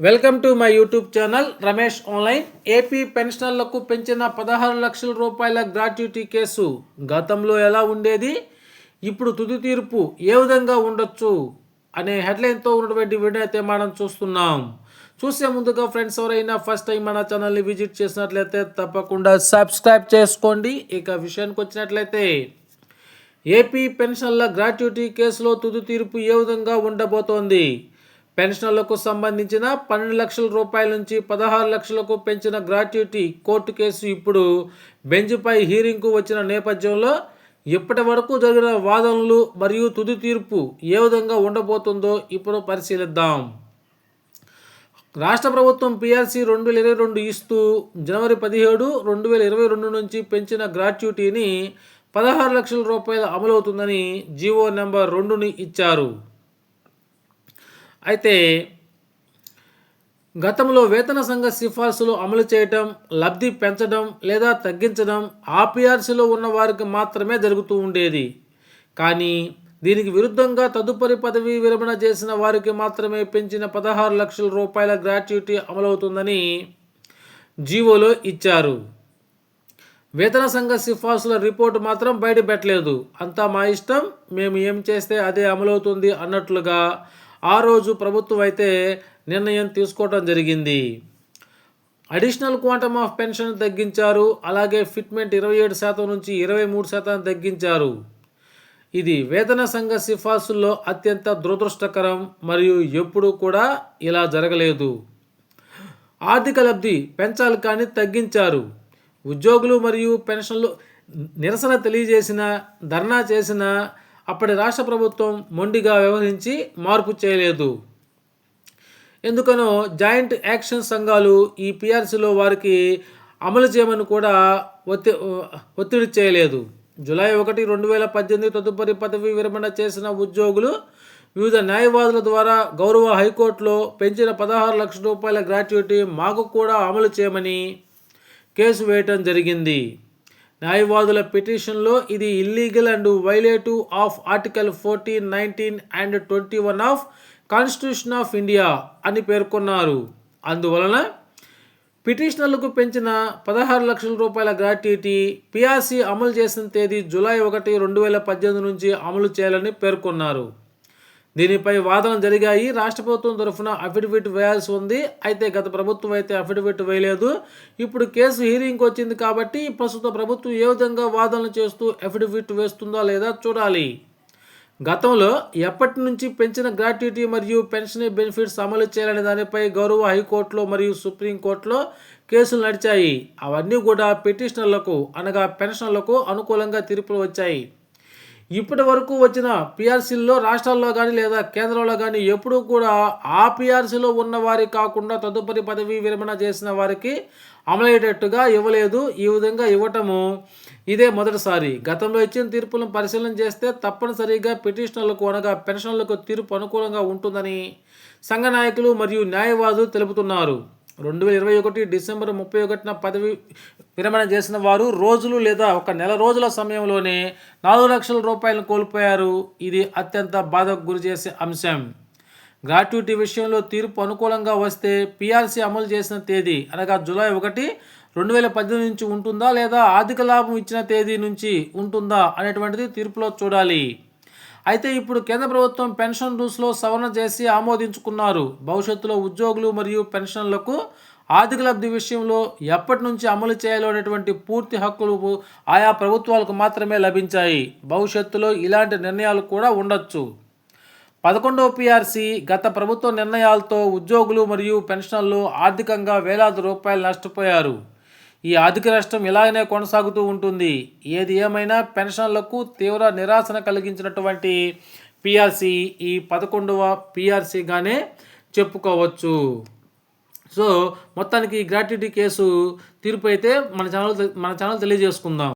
Welcome to my YouTube channel Ramesh online. AP పెన్షనర్లకు పెంచిన పదహారు లక్షల రూపాయల గ్రాట్యుటీ కేసు గతంలో ఎలా ఉండేది? ఇప్పుడు తుది తీర్పు ఏ విధంగా ఉండొచ్చు? అనే హెడ్లైన్తో ఉన్నటువంటి వీడియో అయితే మనం చూస్తున్నాం. చూసే ముందుగా ఫ్రెండ్స్ ఎవరైనా ఫస్ట్ టైం మన ఛానల్ని విజిట్ చేసినట్లయితే తప్పకుండా సబ్స్క్రైబ్ చేసుకోండి. ఇక విషయానికి వచ్చినట్లయితే ఏపీ పెన్షన్ల గ్రాట్యుటీ కేసులో తుది తీర్పు ఏ విధంగా ఉండబోతోంది? పెన్షన్లకు సంబంధించిన పన్నెండు లక్షల రూపాయల నుంచి పదహారు లక్షలకు పెంచిన గ్రాట్యుటీ కోర్టు కేసు ఇప్పుడు బెంచ్పై హీరింగ్కు వచ్చిన నేపథ్యంలో ఇప్పటి వరకు జరిగిన వాదనలు మరియు తుది తీర్పు ఏ విధంగా ఉండబోతుందో ఇప్పుడు పరిశీలిద్దాం. రాష్ట్ర ప్రభుత్వం పిఆర్సీ రెండు వేల ఇరవై రెండు ఇస్తూ జనవరి పదిహేడు రెండు వేల ఇరవై రెండు నుంచి పెంచిన గ్రాట్యుటీని పదహారు లక్షల రూపాయలు అమలవుతుందని జీవో నెంబర్ రెండుని ఇచ్చారు. అయితే గతంలో వేతన సంఘ సిఫార్సులు అమలు చేయటం లబ్ధి పెంచడం లేదా తగ్గించడం ఆపిఆర్సీలో ఉన్న వారికి మాత్రమే జరుగుతూ ఉండేది. కానీ దీనికి విరుద్ధంగా తదుపరి పదవి విరమణ చేసిన వారికి మాత్రమే పెంచిన పదహారు లక్షల రూపాయల గ్రాట్యుటీ అమలవుతుందని జీవోలో ఇచ్చారు. వేతన సంఘ సిఫార్సుల రిపోర్టు మాత్రం బయట పెట్టలేదు. అంతా మా ఇష్టం మేము ఏం చేస్తే అదే అమలవుతుంది అన్నట్లుగా ఆ రోజు ప్రభుత్వం అయితే నిర్ణయం తీసుకోవడం జరిగింది. అడిషనల్ క్వాంటమ్ ఆఫ్ పెన్షన్ తగ్గించారు. అలాగే ఫిట్మెంట్ ఇరవై ఏడు శాతం నుంచి ఇరవై మూడు శాతం తగ్గించారు. ఇది వేతన సంఘ సిఫార్సుల్లో అత్యంత దురదృష్టకరం మరియు ఎప్పుడూ కూడా ఇలా జరగలేదు. ఆర్థిక లబ్ధి పెంచాలి కానీ తగ్గించారు. ఉద్యోగులు మరియు పెన్షన్లు నిరసన తెలియజేసిన ధర్నా చేసిన అప్పటి రాష్ట్ర ప్రభుత్వం మొండిగా వ్యవహరించి మార్పు చేయలేదు. ఎందుకనో జాయింట్ యాక్షన్ సంఘాలు ఈ పిఆర్సీలో వారికి అమలు చేయమని కూడా ఒత్తి ఒత్తిడి చేయలేదు. జూలై ఒకటి రెండు వేల పద్దెనిమిది తదుపరి పదవి విరమణ చేసిన ఉద్యోగులు వివిధ న్యాయవాదుల ద్వారా గౌరవ హైకోర్టులో పెంచిన పదహారు లక్షల రూపాయల గ్రాట్యుటీ మాకు కూడా అమలు చేయమని కేసు వేయటం జరిగింది. న్యాయవాదుల పిటిషన్లో ఇది illegal and violative of article fourteen nineteen and twenty one of constitution of India అని పేర్కొన్నారు. అందువలన పిటిషనర్లకు పెంచిన పదహారు లక్షల రూపాయల గ్రాట్యుటీ పిఆర్సీ అమలు చేసిన తేదీ జూలై ఒకటి రెండు వేల పద్దెనిమిది నుంచి అమలు చేయాలని పేర్కొన్నారు. దీనిపై వాదనలు జరిగాయి. రాష్ట్ర ప్రభుత్వం తరఫున అఫిడవిట్ వేయాల్సి ఉంది. అయితే గత ప్రభుత్వం అయితే అఫిడవిట్ వేయలేదు. ఇప్పుడు కేసు హీరింగ్కి వచ్చింది కాబట్టి ప్రస్తుత ప్రభుత్వం ఏ విధంగా వాదనలు చేస్తూ అఫిడవిట్ వేస్తుందా లేదా చూడాలి. గతంలో ఎప్పటి నుంచి పెంచిన గ్రాట్యుటీ మరియు పెన్షన్ బెనిఫిట్స్ అమలు చేయాలనే దానిపై గౌరవ హైకోర్టులో మరియు సుప్రీంకోర్టులో కేసులు నడిచాయి. అవన్నీ కూడా పిటిషనర్లకు అనగా పెన్షన్లకు అనుకూలంగా తీర్పులు వచ్చాయి. ఇప్పటి వరకు వచ్చిన పిఆర్సీల్లో రాష్ట్రాల్లో కానీ లేదా కేంద్రంలో కానీ ఎప్పుడూ కూడా ఆ పిఆర్సీలో ఉన్న కాకుండా తదుపరి పదవి విరమణ చేసిన వారికి అమలయ్యేటట్టుగా ఇవ్వలేదు. ఈ విధంగా ఇవ్వటము ఇదే మొదటిసారి. గతంలో ఇచ్చిన తీర్పులను పరిశీలన చేస్తే తప్పనిసరిగా పిటిషనర్లకు అనగా పెన్షన్లకు తీర్పు అనుకూలంగా ఉంటుందని సంఘ నాయకులు మరియు న్యాయవాదులు తెలుపుతున్నారు. రెండు వేల ఇరవై ఒకటి డిసెంబర్ ముప్పై ఒకటిన పదవి విరమణ చేసిన వారు రోజులు లేదా ఒక నెల రోజుల సమయంలోనే నాలుగు లక్షల రూపాయలను కోల్పోయారు. ఇది అత్యంత బాధకు గురి చేసే అంశం. గ్రాట్యుటీ విషయంలో తీర్పు అనుకూలంగా వస్తే పీఆర్సీ అమలు చేసిన తేదీ అనగా జూలై ఒకటి రెండు వేల పద్దెనిమిది నుంచి ఉంటుందా లేదా ఆర్థిక లాభం ఇచ్చిన తేదీ నుంచి ఉంటుందా అనేటువంటిది తీర్పులో చూడాలి. అయితే ఇప్పుడు కేంద్ర ప్రభుత్వం పెన్షన్ రూల్స్లో సవరణ చేసి ఆమోదించుకున్నారు. భవిష్యత్తులో ఉద్యోగులు మరియు పెన్షన్లకు ఆర్థిక లబ్ధి విషయంలో ఎప్పటి నుంచి అమలు చేయాలో అనేటువంటి పూర్తి హక్కులు ఆయా ప్రభుత్వాలకు మాత్రమే లభించాయి. భవిష్యత్తులో ఇలాంటి నిర్ణయాలు కూడా ఉండొచ్చు. పదకొండవ పిఆర్సీ గత ప్రభుత్వ నిర్ణయాలతో ఉద్యోగులు మరియు పెన్షన్లు ఆర్థికంగా వేలాది రూపాయలు నష్టపోయారు. ఈ ఆర్థిక నష్టం ఇలాగనే కొనసాగుతూ ఉంటుంది. ఏది ఏమైనా పెన్షన్లకు తీవ్ర నిరాశన కలిగించినటువంటి పిఆర్సీ ఈ పదకొండవ పిఆర్సీగానే చెప్పుకోవచ్చు. సో మొత్తానికి ఈ గ్రాట్యుటీ కేసు తీర్పు అయితే మన ఛానల్ మన ఛానల్ తెలియజేసుకుందాం.